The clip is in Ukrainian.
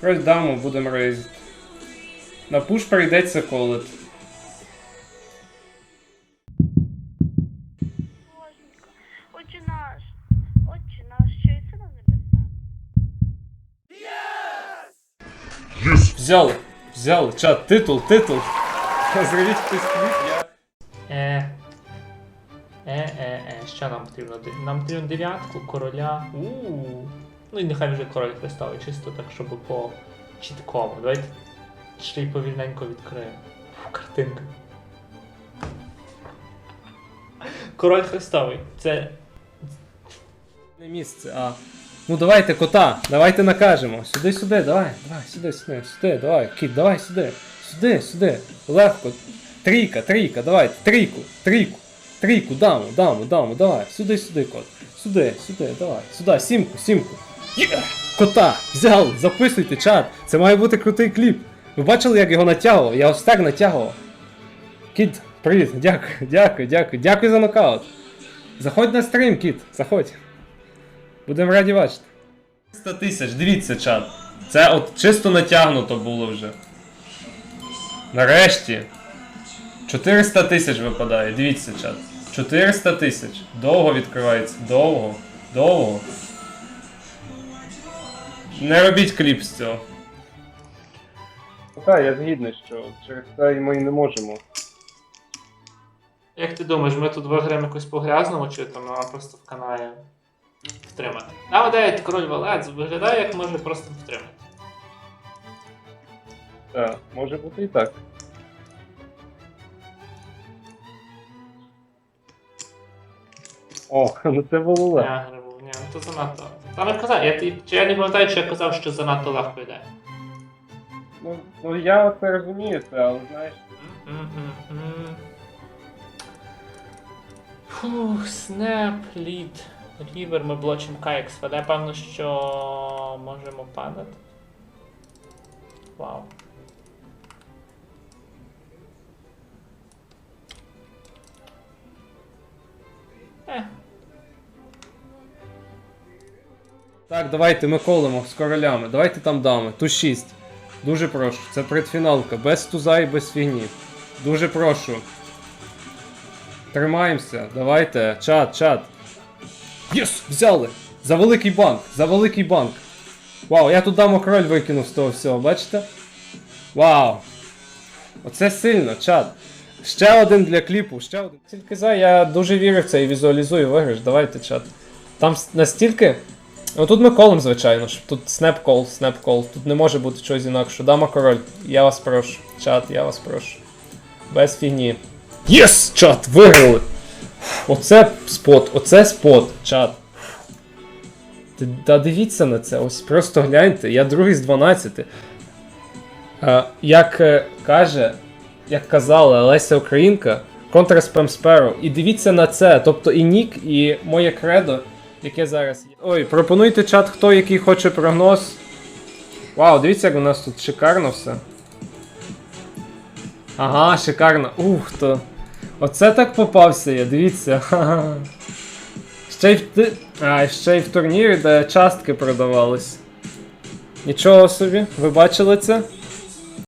Король даму будемо рейзити. На пуш прийдеться колет. Отче наш, Отче наш, що єси на небесах. Взяли, взяли, чат, титул, титул. Зробіть хтось кліп, я. Е. Е, е, е, що нам потрібно? Нам потрібно дев'ятку, короля. у Ну і нехай вже король хрестовий, чисто так, щоб по чіткому. Давайте ще й повільненько відкриємо. Картинка. Король хрестовий. Це. Не місце, а. Ну давайте кота, давайте накажемо. Сюди, сюди, давай, давай, сюди, сюди, сюди, давай, кіт, давай сюди. Сюди, сюди. Легко. Трійка, трійка, давай, трійку, трійку, трійку, даму, даму, даму, давай. Сюди, сюди, кот. Сюди, сюди, давай. Сюди, сімку, сімку. Є! Кота! Взяли, записуйте чат. Це має бути крутий кліп. Ви бачили, як його натягував? Я ось так натягував. Кіт, привіт, дякую, дякую, дякую, дякую за нокаут. Заходь на стрім, кіт, заходь. Будемо раді бачити. 300 тисяч, дивіться, чат. Це от чисто натягнуто було вже. Нарешті. 400 тисяч випадає, дивіться, чат. 400 тисяч. Довго відкривається. Довго. Довго. Не робіть кліп з цього. Так, я згідний, що через це ми не можемо. Як ти думаєш, ми тут виграємо якось по грязному, чи там вона просто в каналі втримати? Нам 9 король валець виглядає, як може просто втримати. Так, може бути і так. О, ну це було. Я грибу, ні, ну то занадто. Там я казав, я, ті- чи я не пам'ятаю, чи я казав, що занадто легко йде. Ну, ну я це розумію, це, але знаєш. М-м-м-м. Фух, снеп, лід, рівер, ми блочимо каєк сведе, певно, що можемо падати. Вау. Так, давайте ми колемо з королями. Давайте там дами. Ту 6. Дуже прошу. Це предфіналка. Без туза і без фігні. Дуже прошу. Тримаємося. Давайте. Чат, чат. Єс! Взяли! За великий банк! За великий банк! Вау, я тут дамо король викинув з того всього, бачите? Вау! Оце сильно, чат. Ще один для кліпу, ще один. Тільки за, я дуже вірю в це і візуалізую виграш. Давайте, чат. Там настільки. Ну тут ми колом, звичайно ж. Тут снеп кол, снеп кол. Тут не може бути чогось інакше. Дама король. Я вас прошу. Чат, я вас прошу. Без фігні. Єс! Чат! Виграли! Оце спот, оце спот, чат. Та дивіться на це, ось просто гляньте, я другий з 12. Е, як е, каже, як казала Леся Українка, контрспем Sparrow. І дивіться на це. Тобто і нік, і моє кредо, яке зараз є. Ой, пропонуйте чат, хто який хоче прогноз. Вау, дивіться, як у нас тут шикарно все. Ага, шикарно. Ух то. Оце так попався я, дивіться. Ще й в а, ще й в турнірі, де частки продавались. Нічого собі, ви бачили це?